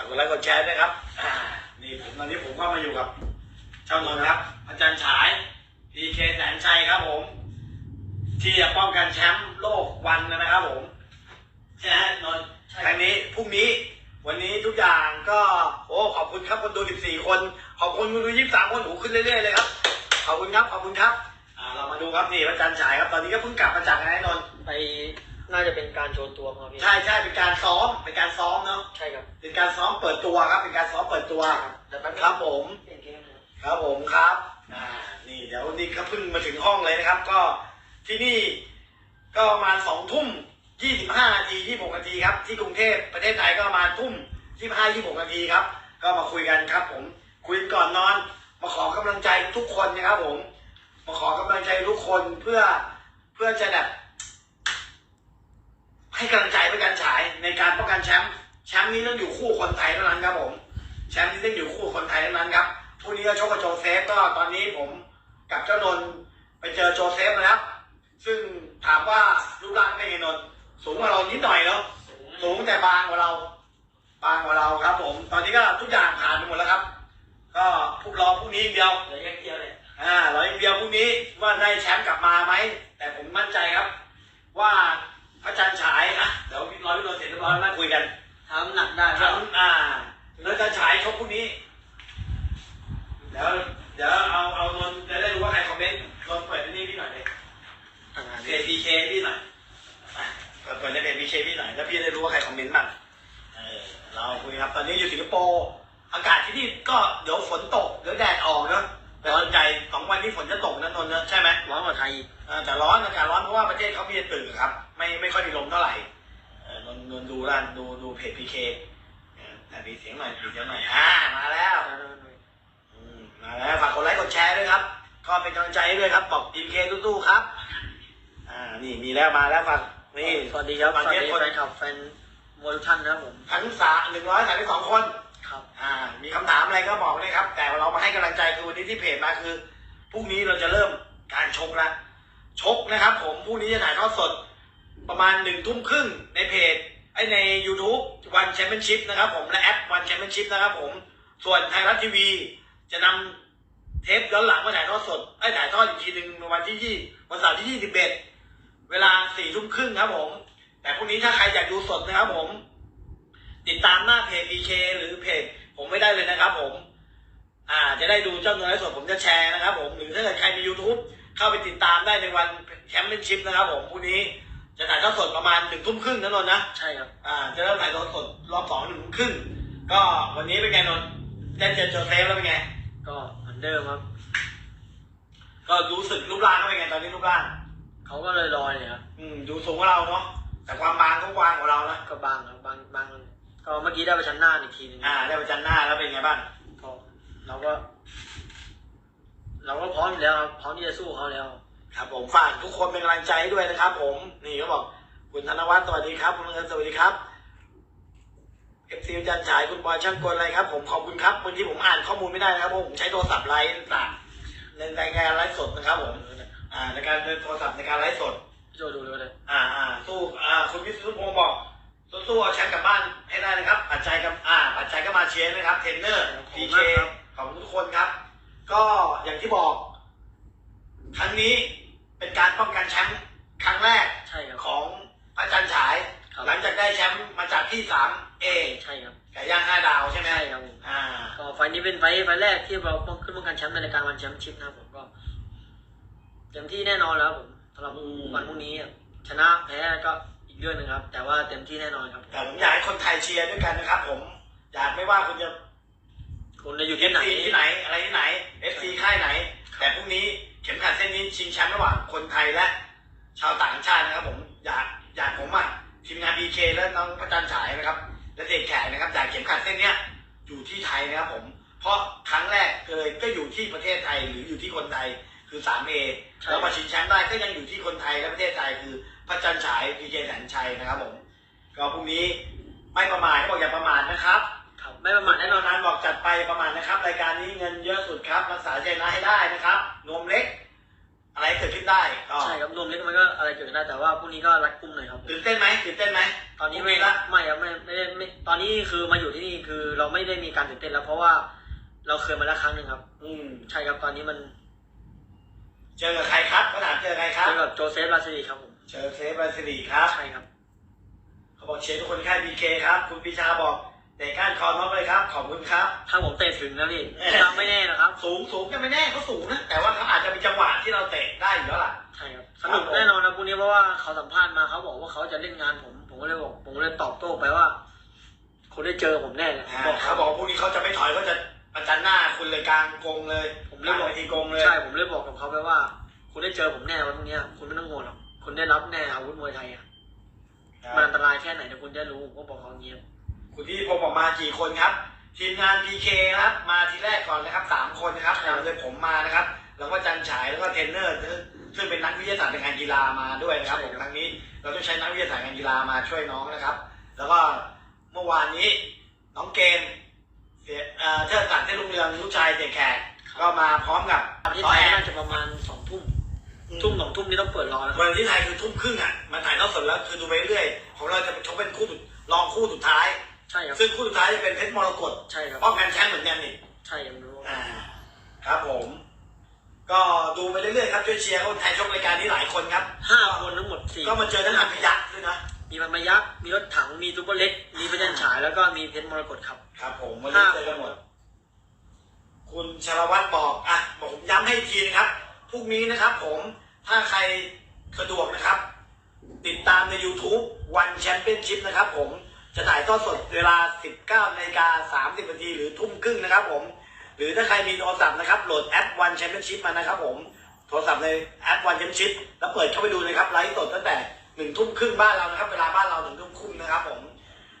ากกดไลค์กดแชร์ด้วยครับอ่านี่ผมตอนนี้ผมก็มาอยู่กับช่างนนท์ครับ อาจารย์ฉายพีเคแสนชัยครับผม ที่จะป้องกันแชมป์โลกวันนะครับผมใช่ไหมนนท์ใช่ครั้งนี้พรุ่งนี้วันนี้ทุกอย่างก็โอ้ขอบคุณครับคนดู 14 คน ขอบคุณคนดู 23 คนหูขึ้นเรื่อยๆเลยครับ ขอบคุณครับ ขอบคุณครับอ่าเรามาดูครับนี่อาจารย์ฉายครับ ตอนนี้ก็เพิ่งกลับมาจากไหนนนท์ไป น่าจะเป็นการโชว์ตัวครับพี่ใช่ใช่เป็นการซ้อมเป็นการซ้อมเนาะใช่ครับเป็นการซ้อมเปิดตัวครับ เป็นการซ้อมเปิดตัวแต่แป๊บนึงครับผมเปลี่ยนเกมนะครับครับผมครับอ่านี่เดี๋ยวนี่ก็เพิ่งมาถึงห้องเลยนะครับ ก็ที่นี่ก็ประมาณสองทุ่มยี่สิบห้านาทียี่หกนาทีครับ ที่กรุงเทพประเทศไทยก็ประมาณทุ่มยี่ห้ายี่หกนาทีครับ ก็มาคุยกันครับ ผมคุยกันก่อนนอน มาขอกำลังใจทุกคนนะครับ ผม มาขอกำลังใจทุกคนเพื่อเพื่อจะแบบ ให้กำลังใจเพื่อการฉายในการป้องกันแชมป์แชมป์นี้ต้องอยู่คู่คนไทยเท่านั้นครับผมแชมป์นี้ต้องอยู่คู่คนไทยเท่านั้นครับผู้นี้ก็ชกกับโจเซฟก็ตอนนี้ผมกับเจ้านนไปเจอโจเซฟมาแล้วซึ่งถามว่ารูปร่างเป็นไงนนสูงกว่าเรานิดหน่อยเนาะสูงแต่บางกว่าเรา บางกว่าเราครับผม แต่ร้อนอากาศร้อนเพราะว่าประเทศเขามีแต่ตึกครับ ไม่ไม่ค่อยมีลมเท่าไหร่เออนนนนดูร้านดูดูเพจพีเคแต่มีเสียงหน่อยมีเสียงหน่อยอ่ามาแล้วอืมมาแล้วฝากกดไลค์กดแชร์ด้วยครับ ก็เป็นกำลังใจให้ด้วยครับบอกพีเคตู้ๆครับอ่านี่มีแล้วมาแล้วฝากนี่สวัสดีครับสตอนวัสนี้ดีคนแฟนคลับแฟนมวยทุกท่านนะครับผมทั้งสาหนึ่งร้อยสามสิบสองคนครับอ่า มีคำถามอะไรก็บอกเลยครับ แต่เรามาให้กำลังใจคือวันนี้ที่เพจมาคือพรุ่งนี้เราจะเริ่ม การชกละชกนะครับ ผมพรุ่งนี้จะถ่ายทอดสดประมาณหนึ่งทุ่มครึ่งในเพจไอใน YouTube วันแชมเปี้ยนชิพนะครับผมและแอปวันแชมเปี้ยนชิพนะครับผมส่วนไทยรัฐทีวี จะนำเทปย้อนหลังมาถ่ายทอดสดไอ้ถ่ายทอดอีกทีหนึ่งวันที่ยี่วันเสาร์ที่ยี่สิบเอ็ดเวลาสี่ทุ่มครึ่งครับผม แต่พรุ่งนี้ถ้าใครอยากดูสดนะครับผม ติดตามหน้าเพจ PK หรือเพจผมไม่ได้เลยนะครับผม อ่าจะได้ดูเจ้าเนื้อสดผมจะแชร์นะครับผมหรือถ้าเกิดใครมี YouTube เข้าไปติดตามได้ในวันแชมเปี้ยนชิพนะครับผมพรุ่งนี้จะถ่ายทอดสดประมาณหนึ่งทุ่มครึ่งนะนนท์นะ ใช่ครับ อ่า จะเริ่มถ่ายทอดสดรอบสองหนึ่งทุ่มครึ่ง ก็วันนี้เป็นไงนนท์ได้เจอโจเซฟแล้วเป็นไง ก็เหมือนเดิมครับ ก็รู้สึกรูปร่างเขาเป็นไงตอนนี้รูปร่าง เขาก็เลยลอยเลยครับ อืม ดูสูงกว่าเราเนาะ แต่ความบางเขากว้างกว่าเรานะ ก็บางครับบางบางเลยก็เมื่อกี้ได้ไปชั้นหน้าอีกทีหนึงอ่า ได้ประจันหน้าแล้วเป็นไงบ้าง ก็เราก็ เราก็พร้อมอยู่แล้วครับพร้อมที่จะสู้เขาแล้ว ครับผมฝากทุกคนเป็นกำลังใจให้ด้วยนะครับ ผมนี่เขาบอกคุณธนวัฒน์สวัสดีครับคุณเงินสวัสดีครับเอฟซีจันฉายคุณบอยช่างกลอะไรครับ ผมขอบคุณครับบางทีผมอ่านข้อมูลไม่ได้นะครับเพราะผมใช้โทรศัพท์ไลฟ์ต่างๆในในการไลฟ์สดนะครับผมอ่าในการเดินโทรศัพท์ในการไลฟ์สดพี่โจดูเลยก็ได้อ่าอ่าสู้อ่าคุณวิศนุพงศ์บอกสู้ๆเอาแชมป์กลับบ้านให้ได้นะครับปัจจัยกับอ่าปัจจัยก็มาเชียร์นะครับเทรนเนอร์พีเคขอบคุณทุกคนครับ ก็อย่างที่บอก ครั้งนี้เป็นการป้องกันแชมป์ครั้งแรกใช่ครับ ของพระจันทร์ฉาย ครับ หลังจากได้แชมป์มาจากที่สามเอใช่ครับไก่ย่างห้าดาวใช่ไหมใช่ครับผมอ่า ก็ไฟล์นี้เป็นไฟล์ไฟล์แรกที่เราป้องขึ้นป้องกันแชมป์ในรายการวันแชมป์ชิพนะครับผมก็เต็มที่แน่นอนแล้วผมสำหรับอืม วันพรุ่งนี้อะชนะแพ้ก็อีกเรื่องหนึงครับ แต่ว่าเต็มที่แน่นอนครับแต่ผมอยากให้คนไทยเชียร์ด้วยกันนะครับผม อยากไม่ว่าคุณจะ คุณจะอยู่เอที่ฟไหนซีที่ไหน อะไรที่ไหนเอฟซีค่ายไหน แต่พรุ่งนี้เข็มขัดเส้นนี้ชิงแชมป์ระหว่างคนไทยและ ชาวต่างชาตินะครับผม อยากอยากผมอะทีมงานบีเคและน้องพระจันทร์ฉายนะครับ และเด็กแขกนะครับอยากเข็มขัดเส้นเนี้ยอยู่ที่ไทยนะครับผม เพราะครั้งแรกเลยก็อยู่ที่ประเทศไทยหรืออยู่ที่คนไทยคือ3เอแล้วมาชิงแชมป์ได้ก็ยังอยู่ที่คนไทยและประเทศไทยคือพระจันทร์ฉายพีเคแสนชัยนะครับผม ก็พรุ่งนี้ไม่ประมาทเขาบอกอย่าประมาทนะครับครับ ไม่ประมาทแน่นอนนานบอกจัดไปประมาณนะครับ รายการนี้เงินเยอะสุดครับรักษาใจนะให้ได้นะครับนมเล็ก อะไรให้เกิดขึ้นได้ก็ใช่ครับรวมเล็กมันก็อะไรเกิดขึ้นได้แต่ว่าพวกนี้ก็รัดกุมหน่อยครับผมตื่นเต้นไหมตื่นเต้นไหมตอนนี้พไม่รุ่งละไม่ครับไม่ไม่ได้ไม่ตอนนี้คือมาอยู่ที่นี่คือเราไม่ได้มีการตื่นเต้นแล้ว เพราะว่าเราเคยมาแล้วครั้งหนึ่งครับ อืมใช่ครับตอนนี้มันเจอกับใครครับเขาถามเจอใครครับเจอกับโจเซฟลาซิลีครับผมเจอเซฟบาซิลีครับ ใช่ครับ เขาบอกเชียร์ทุกคนค่ายบีเคครับ คุณปีชาบอก เตะก้านคอน้องเลยครับ ขอบคุณครับ ถ้าผมเตะถึงนะพี่ทำไม่แน่นะครับ สูงสูงก็ไม่แน่เขาสูงนะ แต่ว่าเขาอาจจะมีจังหวะที่เราเตะได้อยู่แล้วล่ะ ใช่ครับ สนุกแน่นอนนะพวกนี้เพราะว่าเขาสัมภาษณ์มาเขาบอกว่าเขาจะเล่นงานผม ผมก็เลยบอก ผมก็เลยตอบโต้ไปว่า คุณได้เจอผมแน่เลยผมบอกเขาเขาบอกว่าพวกนี้เขาจะไม่ถอยเขาจะประจันหน้าคุณเลยกลางกรงเลย ผมกเลลายงบอกเวทีกรงเลย ใช่ ผมเลยบอกกับเขาไปว่า คุณได้เจอผมแน่วันพรุ่งนี้คุณไม่ต้องห่วงหรอก คุณได้รับแน่อาวุธมวยไทยอะครับมันอันตรายแค่ไหนเดี๋ยวคุณจะรู้ผมก็บอกเขาอย่างเงี้ย คุณที่พงศ์ออกมากี่คนครับ ทีมงาน PK นะครับ มาทีแรกก่อนนะครับสามคนนะครับนำโดยผมมานะครับ แล้วก็จันฉายแล้วก็เทรนเนอร์ซึ่งซึ่งเป็นนักวิทยาศาสตร์ในการกีฬามาด้วยนะครับผมครั้งนี้ เราต้องใช้นักวิทยาศาสตร์การกีฬามาช่วยน้องนะครับ แล้วก็เมื่อวานนี้น้องเกมเสียเอ่อเทิดศักดิ์เทพรุ่งเรืองลูกชายเด็กแขกก็มาพร้อมกับประเทศต่อไทยแอน่าจะประมาณสองทุ่มทุ่มสองทุ่มนี่ต้องเปิดรอแล้วครับวันที่ไทยคือทุ่มครึ่งอะมาถ่ายทอดสดแล้วคือดูไปเรื่อยของเราจะชกเป็นคู่สุดรองคู่สุดท้าย ใช่ครับ ซึ่งคู่สุดท้ายจะเป็นเพชรมรกตใช่ครับป้องกันแชมป์เหมือนกันนี่ใช่ครับรู้อ่าครับผม ก็ดูไปเรื่อยๆครับช่วยเชียร์คนไทยชกรายการนี้หลายคนครับห้าคนทั้งหมดสี่ก็มาเจอทั้งหันพยักษ์ด้วยนะมีมันมายักษ์มีรถถังมีซุปเปอร์เล็กมีพระจันทร์ฉายแล้วก็มีเพชรมรกตครับ ครับผมวันนี้เจอกันหมด คุณชลวัตรบอกอะบอกผมย้ำให้อีกทีนะครับพรุ่งนี้นะครับ ผมถ้าใครสะดวกนะครับ ติดตามใน YouTube วันแชมเปี้ยนชิพนะครับ ผม จะถ่ายทอดสดเวลา 19นาฬิกา30นาทีหรือทุ่มครึ่งนะครับผม หรือถ้าใครมีโทรศัพท์นะครับโหลดแอปวันแชมเปี้ยนชิพมานะครับผม โทรศัพท์ในแอปวันแชมเปี้ยนชิพแล้วเปิดเข้าไปดูนะครับไลฟ์สดตั้งแต่หนึ่งทุ่มครึ่งบ้านเรานะครับ เวลาบ้านเราหนึ่งทุ่มครึ่งนะครับผม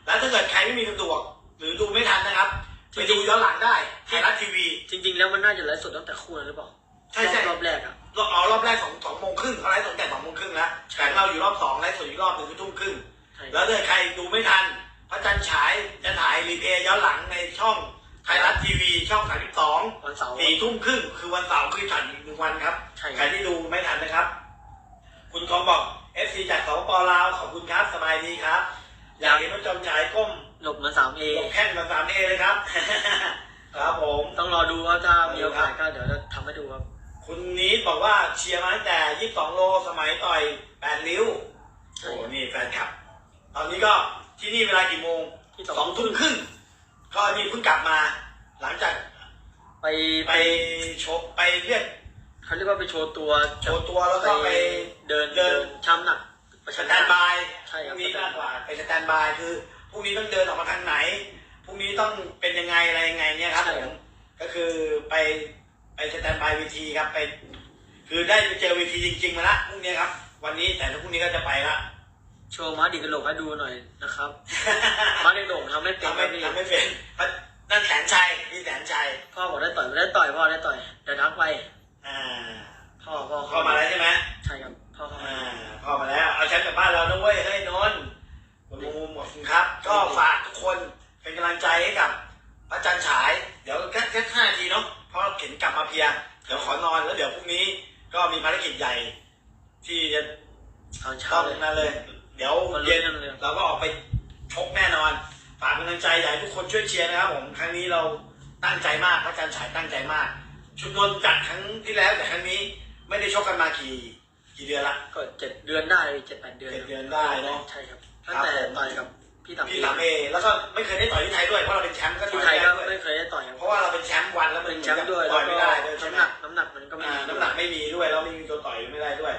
แล้วถ้าเกิดใครไม่มีสะดวก หรือดูไม่ทันนะครับไปดูย้อนหลังได้ไทยรัฐทีวี จริง ๆ แล้วมันน่าจะไลฟ์สดตั้งแต่คู่นั้นหรือเปล่าใช่ใช่รอบแรกอะรอบอ๋อรอบแรกสองสองโมงครึ่งเขาไลฟ์สดแต่สองโมงครึ่งแล้วแต่เราอยู่รอบสองไลฟ์สดอีกรอบหนึ่งคือทุ่มครึ่งใช่ แล้วถ้าใครดูไม่ทัน พระจันทร์ฉายจะถ่ายรีเพย์ย้อนหลังในช่องไทยรัฐทีวีช่อง32วันเสาร์สี่ทุ่มครึ่งคือวันเสาร์คือถัดอีกหนึ่งวันครับ ใช่คใครรับที่ดูไม่ทันนะครับ คุณทองบอก FC จากสปปลาวขอบคุณครับสบายดีครับ อยากเห็นพระจันทร์ฉายก้มหลบมาสามเอลงแข้งมาสามเอเลยครับ ครับผม ต้องรอดูว่าถ้ามีโอกาสก็เดี๋ยวจะทำให้ดูครับ คุณนี้บอกว่าเชียร์มาตั้งแต่ 22 โลสมัยต่อย8ริ้ว โอ้นี่แฟนคลับ ตอนนี้ก็ที่นี่เวลากี่โมงที่สองทุ่มครึ่งก็นี่เพิ่งกลับมา หลังจากไปไปโชว์ไปเรียกเขาเรียกว่าไปโชว์ตัว โชว์ตัวแล้วก็ไปเดินเดิเดินนช้ำหนักประสชันแตนบายใช่พครับรุ่งนี้มากกว่าไปสแตนบายคือพรุ่งนี้ต้องเดินออกมาทางไหนพรุ่งนี้ต้องเป็นยังไงอะไรยังไงเนี่ยครับผมก็คือไปไปสแตนบายเวทีครับไป คือได้ไปเจอเวทีจริง ๆ มาละพรุ่งนี้ครับ วันนี้แต่พรุ่งนี้ก็จะไปละ โชว์ม้าดิกระโหลกให้ดูหน่อยนะครับม้าดิกระโหลกทำไม่เป็นทำคไม่รับพี่ทำไม่เป็นนั่นแสนชัยนี่แสนชัยพ่อบอกได้ต่อยไม่ได้ต่อยพ่อได้ต่อยเดี๋ยวทักไปอ่าพ่อพ่อเข้ามาแล้วใช่ไหมใช่ครับพ่อเข้ามาอ่าเข้ามาแล้ว เอาแชมป์กลับบ้านเรานะเว้ยเฮ้ยนนท์คุณมุมขอบคุณครับ ก็ฝากทุกคนเป็นกำลังใจให้กับพระจันทร์ฉาย เดี๋ยวแค่แค่ห้านาทีเนาะเพราะเข็นกลับมาเพลีย เดี๋ยวขอนอนแล้วเดี๋ยวพรุ่งนี้ ก็มีภารกิจใหญ่ ที่จะตอนเช้าต้องเลย นั่นเลย เดี๋ยวมันเย็นนั่นเลยเราก็ออกไปชกแน่นอนฝากเป็นกำลังใจอยากให้ทุกคนช่วยเชียร์นะครับผมครั้งนี้เราตั้งใจมากพระจันทร์ฉายตั้งใจมาก ชุดนนท์จัดครั้งที่แล้วแต่ครั้งนี้ไม่ได้ชกกันมากี่กี่เดือนละ ก็เจ็ดเดือนได้เจ็ดแปดเดือนเจ็ดเดือนได้เนอะใช่ครับตั้งแต่ครับผมต่อยกับพี่ต่ำพี่สามเอแล้วก็ไม่เคยได้ต่อยที่ไทยด้วยเพราะเราเป็นแชมป์ก็ต่ที่อยไทยไม่ก็ได้ด้วยไม่เคยได้ต่อยครับเพราะว่าเราเป็นแชมป์วันแล้วมันเป็นแชมป์ด้วยต่แล้อวยไม่ก็ได้ด้วยใช่น้ำไหมหนักน้ำหนักมันก็ไม่อ่ามีน้ำหนักไม่มีด้วยแล้วไม่มีตัวต่อยไม่ได้ด้วย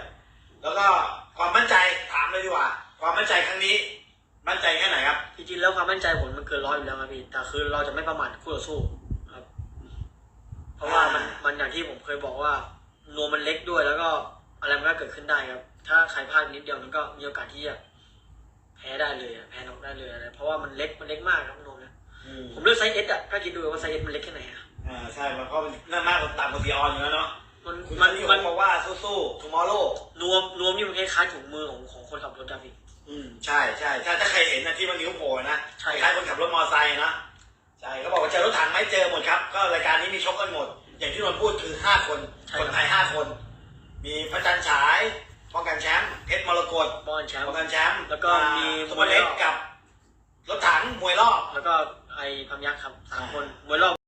ร้อยอยู่แล้วครับพี่แต่คือเราจะไม่ประมาทคู่ต่อสู้ครับ เพราะว่ามันอ่ามัมันอย่างที่ผมเคยบอกว่านวมมันเล็กด้วยแล้วก็อะไรมันก็เกิดขึ้นได้ครับ ถ้าใครพลาดนิดเดียวมันก็มีโอกาสที่จะแพ้ได้เลยอะแพ้น็อกได้เลยอะไรเพราะว่ามันเล็กมันเล็กมากครับนวมเนี่ยอืมผมเลือกไซส์เอสอะก็คิดดูว่าไซส์เอสมันเล็กแค่ไหนอะอ่าใช่มันก็น่ามากกว่าต่ำกว่าซีออนอยู่แล้วเนาะมันคุณมัมันนนี่มันบอกว่าสู้ๆ tomorrow นวมนวมนี่มันคล้ายๆถุงมือของของคนขับรถดาวิด อืมใช่ใช่ใช่ถ้าใครเห็นนะที่มันนิ้วโผล่นะใช่ คล้ายๆคนขับรถมอเตอร์ไซค์นะใช่เขาบอกว่าเจอรถถังไหมเจอหมดครับ ก็รายการนี้มีชกกันหมด อย่างที่นนท์พูดคือห้าคนคนไทยห้าคน มีพระจันทร์ฉายป้องกันแชมป์เพชรมรกตบอลแชมป์ ป้องกันแชมป์แล้วก็มีซุปเปอร์เล็กกับ รถถังมวยรอบ แล้วก็ไอ้พามยักษ์ครับสามคนมวยรอบ